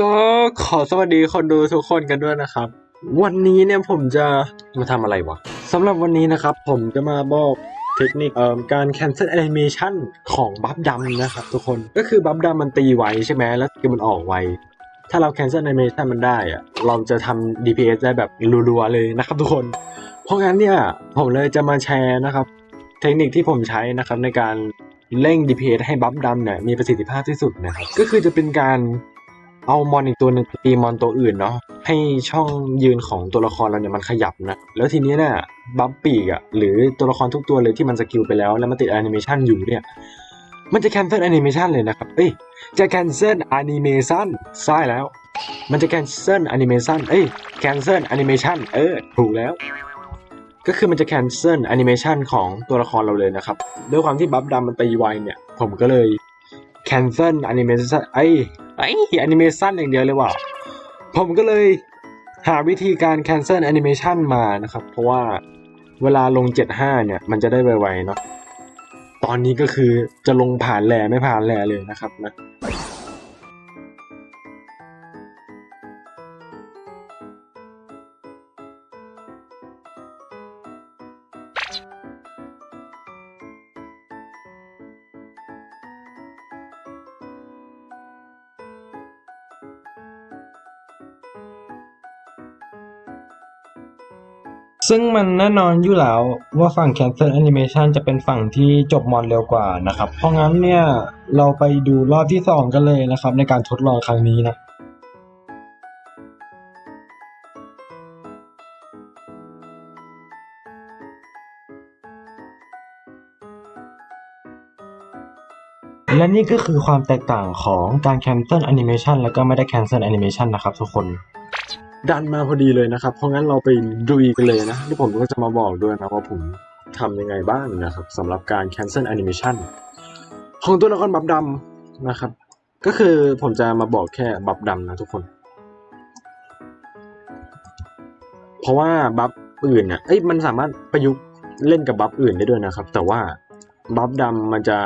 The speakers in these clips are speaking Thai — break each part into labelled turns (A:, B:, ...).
A: ก็ขอสวัสดีคนดูทุกคนกันด้วยนะครับ วันนี้เนี่ยผมจะมาทำอะไรวะสำหรับวันนี้นะครับ ผมจะมาบอกเทคนิคเอ่อการ cancel animation ของบัฟดำนะครับทุกคนก็คือบัฟดำมันตีไวใช่ไหมแล้วคือมันออกไวถ้าเรา cancel animation มันได้อะเราจะทำ DPS ได้แบบรัวๆเลยนะครับทุกคน เพราะงั้นเนี่ยผมเลยจะมาแชร์นะครับ เทคนิคที่ผมใช้นะครับในการเร่ง DPS ให้บัฟดำเนี่ยมีประสิทธิภาพที่สุดนะครับ ก็คือจะเป็นการ เอามอนอีกตัวหนึ่งตีมอนตัวอื่นเนาะให้ช่องยืนของตัวละครเราเนี่ยมันขยับนะ แล้วทีนี้เนี่ยบัฟปีกอะหรือตัวละครทุกตัวเลยที่มันสกิลไปแล้วแล้วมันติดแอนิเมชันอยู่เนี่ยมันจะ cancel animation เลยนะครับ เอ้ย จะ cancel animation ใช่แล้ว มันจะ cancel animation เอ้ย cancel animation เออ ถูกแล้ว ก็คือมันจะ cancel animation ของตัวละครเราเลยนะครับ ด้วยความที่บัฟดำมันตีไวเนี่ย ผมก็เลย cancel animation ไอ้ ไอ้แอนิเมชันอย่างเดียวเลยว่ะผมก็เลยหาวิธีการ cancel animation มานะครับ เพราะว่าเวลาลง 75 เนี่ย มันจะได้ไวๆเนาะตอนนี้ก็คือจะลงผ่านแหล่ไม่ผ่านแหล่เลยนะครับนะ
B: ซึ่งมันแน่นอนอยู่แล้วว่าฝั่ง Cancel Animation จะเป็นฝั่งที่จบมอนเร็วกว่านะครับ เพราะงั้นเนี่ย เราไปดูรอบที่ 2 กันเลยนะครับ ในการทดลองครั้งนี้นะและนี่ก็คือความแตกต่างของการ Cancel Animation แล้วก็ไม่ได้ Cancel Animation นะครับทุกคน
A: ดันมาพอดีเลยนะครับ เพราะงั้นเราไปดุยกันเลยนะที่ผมก็จะมาบอกด้วยนะว่าผมทำยังไงบ้างนะครับสำหรับการ cancel animation ของตัวละครบับดำนะครับ ก็คือผมจะมาบอกแค่บับดำนะทุกคน เพราะว่าบัฟอื่นเนี่ยเอ้ยมันสามารถประยุกต์เล่นกับบัฟอื่นได้ด้วยนะครับ แต่ว่าบัฟดำมันจะ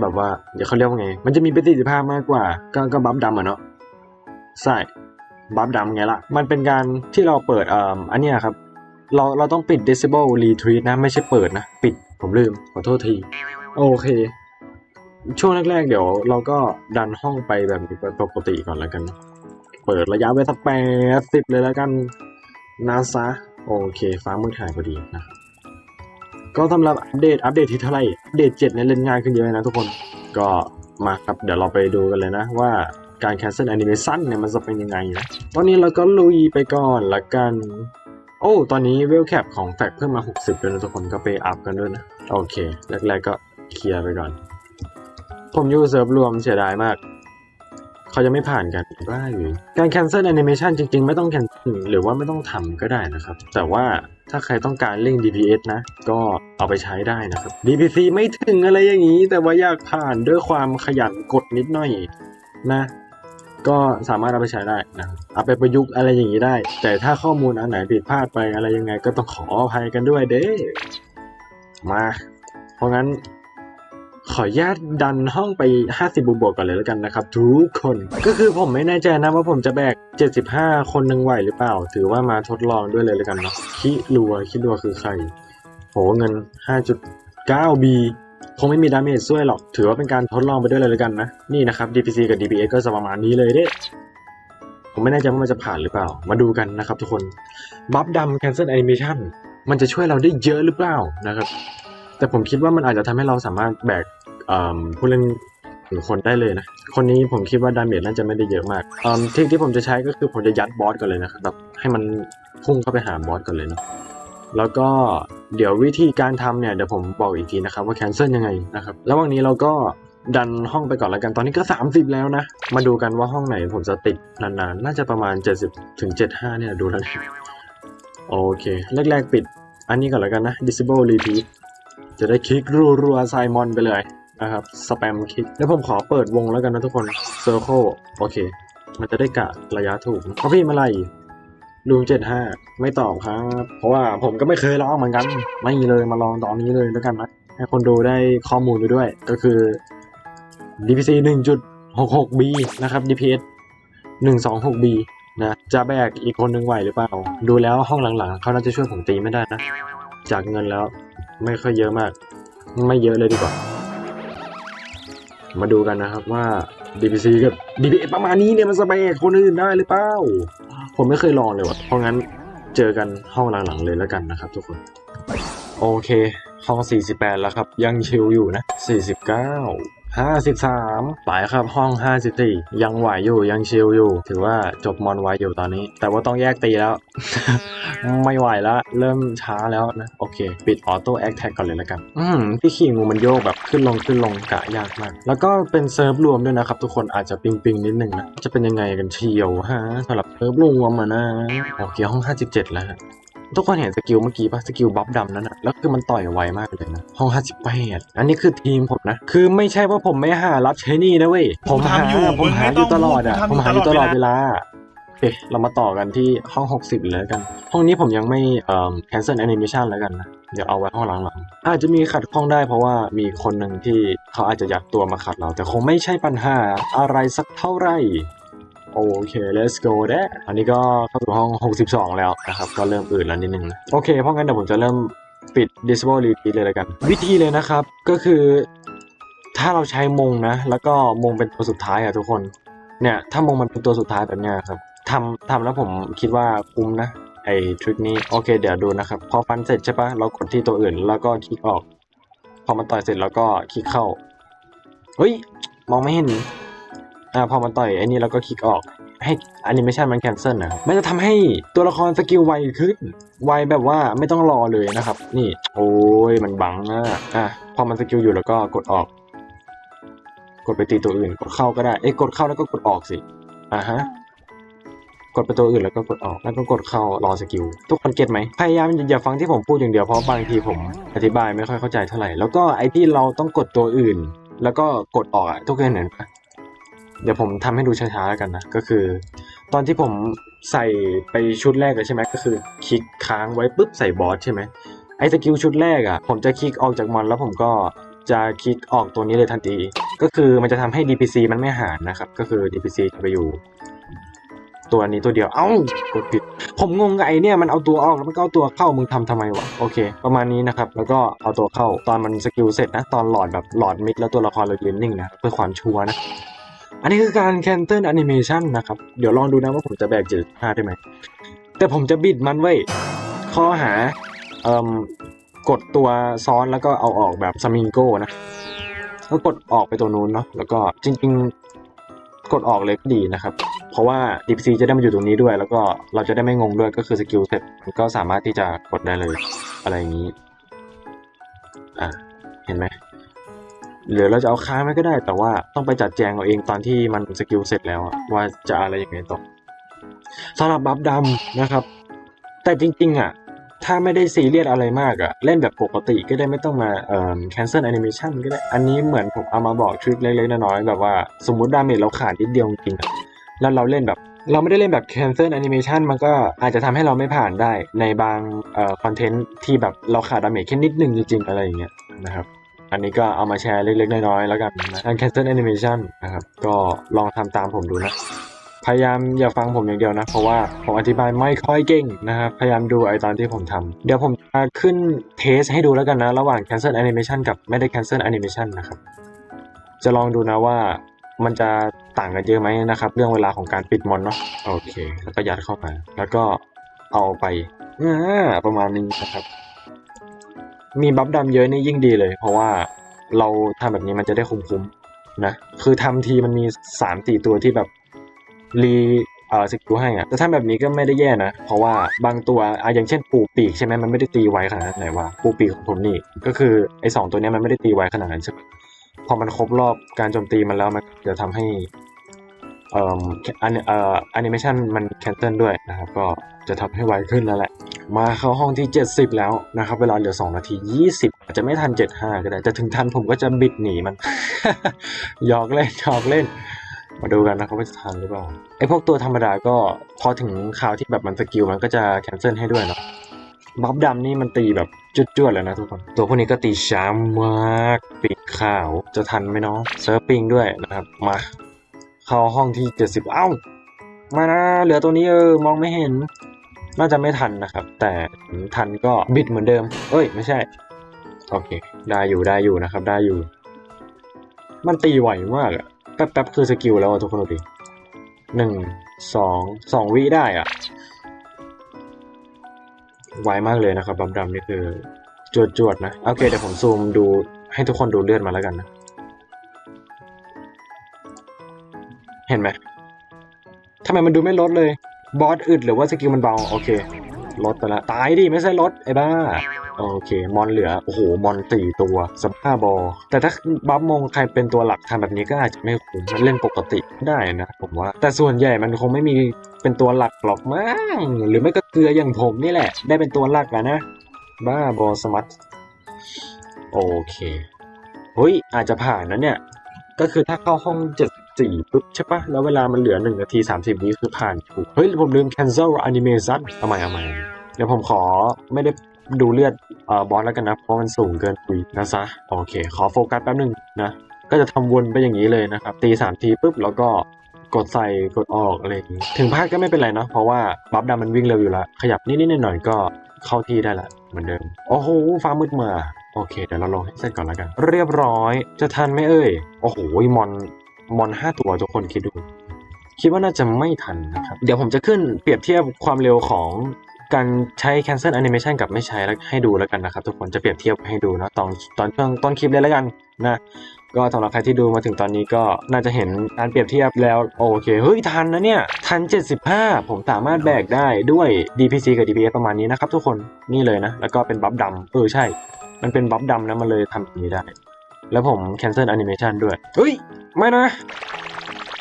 A: แบบว่าเดี๋ยวเขาเรียกว่าไง มันจะมีประสิทธิภาพมากกว่าก็ก็บัฟดำอะเนาะใช่ บัฟดำไงล่ะ มันเป็นการที่เราเปิดเอ่ออันเนี้ยครับ เราเราต้องปิด disable retreat นะ ไม่ใช่เปิดนะ ปิดผมลืม ขอโทษที โอเค ช่วงแรกๆ เดี๋ยวเราก็ดันห้องไปแบบนี้ปกติก่อนแล้วกัน เปิดระยะไว้สักแปดสิบเลยแล้วกันนาซะโอเค ฟ้าเมืองถ่ายพอดีนะครับก็สำหรับอัปเดตอัปเดตที่เท่าไหร่อัปเดตเจ็ดเนี่ยเล่นง่ายขึ้นเยอะเลยนะทุกคน ก็มาครับ เดี๋ยวเราไปดูกันเลยนะว่า การ cancel animation เนี่ยมันจะเป็นยังไงนะ ตอนนี้เราก็ลุยไปก่อนละกัน โอ้ ตอนนี้เวลแคปของแฟกเพิ่มมา 60ด้วทุกคนก็ไปอัพกันด้วยนะ โอเค แรกๆก็เคลียร์ไปก่อน ผมอยู่เซิร์ฟรวมเสียดายมาก เขาจะไม่ผ่านกันบ้าอยู่การ cancel animation จริงๆ ไม่ต้อง cancel หรือว่าไม่ต้องทำก็ได้นะครับ แต่ว่าถ้าใครต้องการเร่ง DPS นะ ก็เอาไปใช้ได้นะครับ DPC ไม่ถึงอะไรอย่างนี้ แต่ว่าอยากผ่านด้วยความขยันกดนิดหน่อยนะ ก็สามารถเอาไปใช้ได้นะเอาไปประยุกต์อะไรอย่างนี้ได้ แต่ถ้าข้อมูลอันไหนผิดพลาดไปอะไรยังไง ก็ต้องขออภัยกันด้วยเด้มา เพราะงั้น ขออนุญาตดันห้องไป 50บวกก่อนเลยแล้วกันนะครับ ทุกคน ก็คือผมไม่แน่ใจนะว่าผมจะแบก 75 คนหนึ่งไหวหรือเปล่า ถือว่ามาทดลองด้วยเลยแล้วกันเนาะคิรัวคิรัวคือใคร โหเงิน 5.9B คงไม่มีดาเมจช่วยหรอก ถือว่าเป็นการทดลองไปด้วยเลยแล้วกันนะ นี่นะครับ DPC กับ DPS ก็จะประมาณนี้เลยเด้ผมไม่แน่ใจว่ามันจะผ่านหรือเปล่า มาดูกันนะครับทุกคน บัฟดำ cancel animation มันจะช่วยเราได้เยอะหรือเปล่านะครับ แต่ผมคิดว่ามันอาจจะทำให้เราสามารถแบกผู้เล่นหนึ่งคนได้เลยนะ คนนี้ผมคิดว่าดาเมจน่าจะไม่ได้เยอะมากเอิ่มทริคที่ผมจะใช้ก็คือผมจะยัดบอสก่อนเลยนะครับแบบให้มันพุ่งเข้าไปหาบอสก่อนเลยเนาะแล้วก็ เดี๋ยววิธีการทำเนี่ยเดี๋ยวผมบอกอีกทีนะครับว่า cancel ยังไงนะครับระหว่างนี้เราก็ดันห้องไปก่อนแล้วกันตอนนี้ก็ 30 แล้วนะ มาดูกันว่าห้องไหนผมจะติดนานๆ น่าจะประมาณ 70ถึง75 เนี่ยดูแล้วโอเค แรกๆปิด อันนี้ก่อนแล้วกันนะ disable repeat จะได้คลิกรัวๆไซมอนไปเลยนะครับสแปมคลิกแล้วผมขอเปิดวงแล้วกันนะทุกคน circle โอเค มันจะได้กะระยะถูกนะเอพี่มาไล่ ลุงเจ็ดห้าไม่ตอบครับ เพราะว่าผมก็ไม่เคยลองเหมือนกัน ไม่เลยมาลองตอนนี้เลยแล้วกันนะให้คนดูได้ข้อมูลไปด้วย ก็คือ DPC 1.66B นะครับ DPS 126B นะจะแบกอีกคนนึงไหวหรือเปล่า ดูแล้วห้องหลังๆ เขาน่าจะช่วยผมตีไม่ได้นะ จากเงินแล้วไม่ค่อยเยอะมาก ไม่เยอะเลยดีกว่า มาดูกันนะครับว่า DPC กับ DPA ประมาณนี้เนี่ยมันจะแบกคนอื่นได้หรือเปล่า ผมไม่เคยลองเลยว่ะ เพราะงั้นเจอกันห้องหลังๆเลยแล้วกันนะครับทุกคน โอเค ห้อง 48 แล้วครับ ยังชิลอยู่นะ 49 53ไปครับห้อง 54 ยังไหวอยู่ยังชิลอยู่ ถือว่าจบมอนไวอยู่ตอนนี้ แต่ว่าต้องแยกตีแล้ว ไม่ไหวแล้วเริ่มช้าแล้วนะ โอเค ปิดออโต้แอคแท็กก่อนเลยแล้วกัน อืมที่ขี่งูมันโยกแบบขึ้นลงขึ้นลงกะยากมาก แล้วก็เป็นเซิร์ฟรวมด้วยนะครับ ทุกคนอาจจะปิงปิงนิดนึงนะ จะเป็นยังไงกันเชียวฮะสำหรับเซิร์ฟรวมอะนะ โอเคห้อง 57 แล้ว ทุกคนเห็นสกิลเมื่อกี้ปะสกิลบัฟดำนั้นอะแล้วคือมันต่อยไวมากเลยนะห้อง58อันนี้คือทีมผมนะ คือไม่ใช่ว่าผมไม่หารับเชนี่นะเว้ย ผมหา
C: กูทำอยู่
A: ผมหา
C: มึงไม่
A: อยู่ตลอด
C: ต้
A: อะ
C: อง
A: ผมหาอยู่
C: พู
A: ต
C: ด
A: ลอด
C: ทำอยู่ตลอด
A: เวลาโอเคเรามาต่อกันที่ห้อง 60 เลยแล้วกัน ห้องนี้ผมยังไม่เอ่อ cancel animation แล้วกันนะ เดี๋ยวเอาไว้ห้องหลังๆ อาจจะมีขัดข้องได้เพราะว่ามีคนหนึ่งที่เขาอาจจะยักตัวมาขัดเรา แต่คงไม่ใช่ปัญหาอะไรสักเท่าไหร่ โอเค let's go แด้อันนี้ก็เข้าสู่ห้อง 62 แล้วนะครับ ก็เริ่มอื่นแล้วนิดนึง โอเค เพราะงั้นเดี๋ยวผมจะเริ่มปิด disable repeat เลยแล้วกัน วิธีเลยนะครับ ก็คือ ถ้าเราใช้มงนะ แล้วก็มงเป็นตัวสุดท้ายอะทุกคน เนี่ย ถ้ามงมันเป็นตัวสุดท้ายแบบนี้ครับทำทำแล้วผมคิดว่าคุ้มนะไอ้ทริคนี้โอเคเดี๋ยวดูนะครับพอฟันเสร็จใช่ปะเรากดที่ตัวอื่นแล้วก็คลิกออก พอมันต่อยเสร็จแล้วก็คลิกเข้าเฮ้ยมองไม่เห็น อ่าพอมันต่อยไอ้นี่แล้วก็คลิกออก ให้อนิเมชันมันแคนเซิลนะครับมันจะทำให้ตัวละครสกิลไวขึ้น ไวแบบว่าไม่ต้องรอเลยนะครับ นี่ โอ้ยมันบังอะอะพอมันสกิลอยู่แล้วก็กดออก กดไปตีตัวอื่นกดเข้าก็ได้เอ้กดเข้าแล้วก็กดออกสิอ่าฮะกดไปตัวอื่นแล้วก็กดออกแล้วก็กดเข้ารอสกิลทุกคนเก็ตไหมพยายามอย่าฟังที่ผมพูดอย่างเดียวเพราะบางทีผมอธิบายไม่ค่อยเข้าใจเท่าไหร่แล้วก็ไอที่เราต้องกดตัวอื่น แล้วก็กดออกทุกคนเห็นปะ เดี๋ยวผมทำให้ดูช้าๆแล้วกันนะ ก็คือ ตอนที่ผมใส่ไปชุดแรกเลยใช่ไหมก็คือ คลิกค้างไว้ปุ๊บใส่บอสใช่ไหมไอ้สกิลชุดแรกอะ ผมจะคลิกออกจากมันแล้วผมก็จะคลิกออกตัวนี้เลยทันที ก็คือมันจะทำให้ DPC มันไม่หารนะครับ ก็คือ DPC จะไปอยู่ ตัวนี้ตัวเดียวเอ้ากดผิด ผมงงกับไอเนี่ยมันเอาตัวออกแล้วมันก็เอาตัวเข้ามึงทำทำไมวะโอเค ประมาณนี้นะครับ แล้วก็เอาตัวเข้าตอนมันสกิลเสร็จนะ ตอนหลอดแบบหลอดมิดแล้วตัวละครเรายืนนิ่งนะเพื่อความชัวร์นะ อันนี้คือการ cancel animation นะครับ เดี๋ยวลองดูนะว่าผมจะแบก75ได้ไหม แต่ผมจะบิดมันไว้ ข้อหาเอ่มกดตัวซ้อนแล้วก็เอาออกแบบสมิงโก้นะก็กดออกไปตัวนู้นเนาะแล้วก็จริง ๆ กดออกเลยก็ดีนะครับ เพราะว่า DPC จะได้มาอยู่ตรงนี้ด้วย แล้วก็เราจะได้ไม่งงด้วยก็คือสกิลเสร็จก็สามารถที่จะกดได้เลย อะไรอย่างนี้ อะ เห็นไหม หรือเราจะเอาค้างไว้ก็ได้ แต่ว่าต้องไปจัดแจงเอาเองตอนที่มันสกิลเสร็จแล้วอะว่าจะอะไรยังไงต่อสำหรับบัฟดำนะครับ แต่จริงๆอะถ้าไม่ได้ซีเรียสอะไรมากอะเล่นแบบปกติก็ได้ไม่ต้องมาเอ่อ cancel animation ก็ได้ อันนี้เหมือนผมเอามาบอกทริคเล็กๆน้อยๆแบบว่าสมมุติดาเมจเราขาดนิดเดียวจริงๆแล้วเราเล่นแบบ เราไม่ได้เล่นแบบ cancel animation มันก็อาจจะทำให้เราไม่ผ่านได้ในบางเอ่อคอนเทนต์ที่แบบเราขาดดาเมจแค่นิดนึงจริงๆอะไรอย่างเงี้ยนะครับ อันนี้ก็เอามาแชร์เล็กๆ น้อยๆ แล้วกันนะการ cancel animation นะครับ ก็ลองทำตามผมดูนะ พยายามอย่าฟังผมอย่างเดียวนะ เพราะว่าผมอธิบายไม่ค่อยเก่งนะครับ พยายามดูไอตอนที่ผมทำเดี๋ยวผมจะขึ้นเทสให้ดูแล้วกันนะ ระหว่าง cancel animation กับไม่ได้ cancel animation นะครับ จะลองดูนะว่ามันจะต่างกันเยอะไหมนะครับ เรื่องเวลาของการปิดมอนเนาะโอเค แล้วก็ยัดเข้าไป แล้วก็เอาไปอ่าประมาณนี้นะครับ มีบัฟดำเยอะนี่ยิ่งดีเลย เพราะว่าเราทำแบบนี้มันจะได้คุ้มๆนะคือทำทีมันมีสามสี่ตัวที่แบบรีเอ่อสกิลให้อะแต่ถ้าแบบนี้ก็ไม่ได้แย่นะ เพราะว่าบางตัวอะอย่างเช่นปูปีกใช่ไหมมันไม่ได้ตีไวขนาดนั้นไหนวะปูปีกของผมนี่ก็คือไอ้สองตัวนี้มันไม่ได้ตีไวขนาดนั้นใช่ไหมพอมันครบรอบการโจมตีมันแล้วมันจะทำให้เอ่ออันเอ่อแอนิเมชันมันแคนเซิลด้วยนะครับ ก็จะทำให้ไวขึ้นแล้วแหละ มาเข้าห้องที่ 70 แล้วนะครับ เวลาเหลือ 2 นาที 20 อาจจะไม่ทัน 75 ก็ได้จะถึงทันผมก็จะบิดหนีมัน หยอกเล่นหยอกเล่น มาดูกันนะครับว่าจะทันหรือเปล่าไอพวกตัวธรรมดาก็พอถึงคราวที่แบบมันสกิลมันก็จะแคนเซิลให้ด้วยเนาะบัฟดำนี่มันตีแบบจุดๆเลยนะทุกคน ตัวพวกนี้ก็ตีช้ามากปีกขาวจะทันไหมเนาะเซิร์ฟปิงด้วยนะครับ มา เข้าห้องที่ 70 เอ้า มานะเหลือตัวนี้เออมองไม่เห็น น่าจะไม่ทันนะครับ แต่ทันก็บิดเหมือนเดิม เอ้ย ไม่ใช่ โอเค ได้อยู่ได้อยู่นะครับ ได้อยู่ มันตีไหวมากอะแป๊บๆคือสกิลแล้วทุกคนดูดิหนึ่งสองสองวิได้อะไวมากเลยนะครับบัมดำนี่คือจวดจวดๆนะ โอเคเดี๋ยวผมซูมดูให้ทุกคนดูเลือดมาแล้วกันนะ เห็นไหมทำไมมันดูไม่ลดเลย บอสอึดหรือว่าสกิลมันเบา โอเคลดไปละตายดิไม่ใช่ลดไอ้บ้า โอเค มอนเหลือ โอ้โห มอนสี่ตัวสภาบอ แต่ถ้าบัฟมงใครเป็นตัวหลักทำแบบนี้ก็อาจจะไม่คุ้มมันเล่นปกติได้นะผมว่า แต่ส่วนใหญ่มันคงไม่มีเป็นตัวหลักหรอกมั้งหรือไม่ก็เกลืออย่างผมนี่แหละ ได้เป็นตัวหลักแล้วนะ บ้าบอสมัตโอเคเฮ้ยอาจจะผ่านนะเนี่ย ก็คือถ้าเข้าห้องจุด 74ปุ๊บใช่ปะแล้วเวลามันเหลือ1นาที30วิคือผ่านถูกเฮ้ย ผมลืม cancel animation เอาใหม่เอาใหม่เดี๋ยวผมขอไม่ได้ดูเลือดเอ่อบอสแล้วกันนะ เพราะมันสูงเกินคุยนะซะ โอเค ขอโฟกัสแป๊บหนึ่งนะ ก็จะทำวนไปอย่างนี้เลยนะครับ ตีสามทีปุ๊บแล้วก็กดใส่กดออกอะไรอย่างนี้ ถึงพลาดก็ไม่เป็นไรเนาะเพราะว่าบัฟดำมันวิ่งเร็วอยู่แล้ว ขยับนิดๆหน่อยๆก็เข้าที่ได้ละเหมือนเดิม โอ้โห ฟ้ามืดมาโอเค เดี๋ยวเราลงให้เสร็จก่อนแล้วกัน เรียบร้อย จะทันไหมเอ่ย โอ้โห มอน มอนห้าตัวทุกคนคิดดู คิดว่าน่าจะไม่ทันนะครับ เดี๋ยวผมจะขึ้นเปรียบเทียบความเร็วของการใช้ cancel animation กับไม่ใช้แล้วให้ดูแล้วกันนะครับ ทุกคนจะเปรียบเทียบให้ดูนะตอนตอนช่วงต้นคลิปเลยแล้วกันนะก็สำหรับใครที่ดูมาถึงตอนนี้ก็น่าจะเห็นการเปรียบเทียบแล้วโอเคเฮ้ยทันนะเนี่ยทัน 75 ผมสามารถแบกได้ด้วย DPC กับ DPS ประมาณนี้นะครับทุกคนนี่เลยนะ แล้วก็เป็นบัฟดำเออใช่ มันเป็นบัฟดำนะมันเลยทำแบบนี้ได้ แล้วผม cancel animation ด้วย เฮ้ย ไม่นะ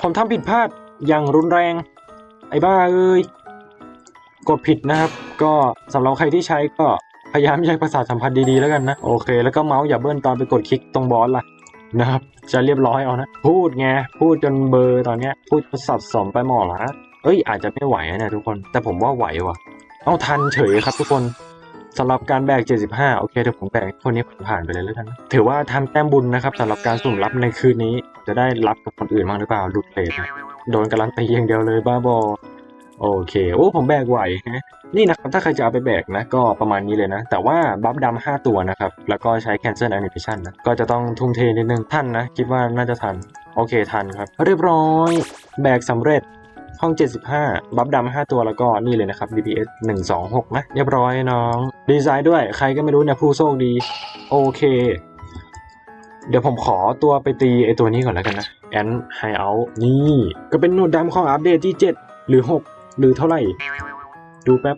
A: ผมทำผิดพลาดอย่างรุนแรง ไอ้บ้าเอ้ย กดผิดนะครับ ก็สำหรับใครที่ใช้ก็พยายามใช้ภาษาสัมพันธ์ดีๆแล้วกันนะ โอเค แล้วก็เมาส์อย่าเบิ้ลตอนไปกดคลิกตรงบอสล่ะนะครับ จะเรียบร้อยเอานะ พูดไง พูดจนเบอร์ตอนเนี้ย พูดจนสับสนไปหมดละเอ้ย อาจจะไม่ไหวนะทุกคน แต่ผมว่าไหวว่ะ เอาทันเฉยครับทุกคน สำหรับการแบก 75 โอเคเดี๋ยวผมแบกคนนี้ผ่านไปเลยแล้วกันนถือว่าทำแต้มบุญนะครับสำหรับการสุ่มรับในคืนนี้ จะได้รับกับคนอื่นบ้างหรือเปล่าหลุดเลทนะโดนการันตีอย่างเดียวเลยบ้าบอโอเค โอ้ผมแบกไหวฮะนี่นะครับถ้าใครจะเอาไปแบกนะ ก็ประมาณนี้เลยนะ แต่ว่าบัฟดำห้าตัวนะครับ แล้วก็ใช้ cancel animation นะ ก็จะต้องทุ่มเทนิดนึงทันนะ คิดว่าน่าจะทัน โอเคทันครับ เรียบร้อย แบกสำเร็จ ห้อง 75 บัฟดำ5ตัวแล้วก็นี่เลยนะครับ DPS 126 นะ เรียบร้อยน้อง ดีไซน์ด้วยใครก็ไม่รู้เนี่ยผู้โชคดี โอเค เดี๋ยวผมขอตัวไปตีไอตัวนี้ก่อนแล้วกันนะแอนไฮเอานี่ ก็เป็นหนวดดำของอัปเดตที่ 7 หรือ 6 หรือเท่าไหร่ ดูแป๊บ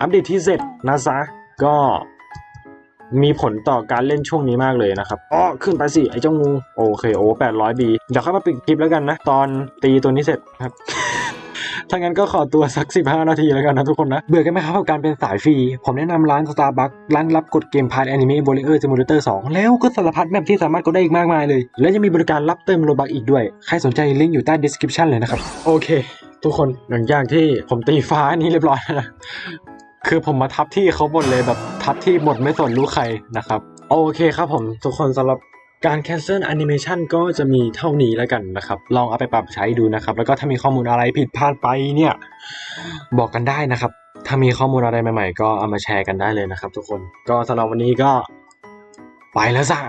A: อัปเดตที่เสร็จนะซะก็มีผลต่อการเล่นช่วงนี้มากเลยนะครับอ๋อขึ้นไปสิไอ้เจ้างู โอเคโอ้800บีเดี๋ยวค่อยมาปิดคลิปแล้วกันนะ ตอนตีตัวนี้เสร็จครับ ถ้างั้นก็ขอตัวสัก 15 นาทีแล้วกันนะทุกคนนะ เบื่อกันไหมครับกับการเป็นสายฟรี ผมแนะนำร้าน Starbucks ร้านรับกดเกมพาร์ทแอนิเมะบริเออร์ซิมูเลเตอร์2แล้วก็สารพัดแมปที่สามารถกดได้อีกมากมายเลย และยังมีบริการรับเติมโลบักอีกด้วย ใครสนใจลิงก์อยู่ใต้ description เลยนะครับ โอเค ทุกคนหลังจากที่ผมตีฟ้านี้เรียบร้อยแล้วคือผมมาทับที่เขาหมดเลยแบบทับที่หมดไม่สนรู้ใครนะครับ โอเคครับผมทุกคนสำหรับ การ cancel animation ก็จะมีเท่านี้แล้วกันนะครับ ลองเอาไปปรับใช้ดูนะครับ แล้วก็ถ้ามีข้อมูลอะไรผิดพลาดไปเนี่ย บอกกันได้นะครับ ถ้ามีข้อมูลอะไรใหม่ๆ ก็เอามาแชร์กันได้เลยนะครับ ทุกคนก็สำหรับวันนี้ก็ไปแล้วจ้า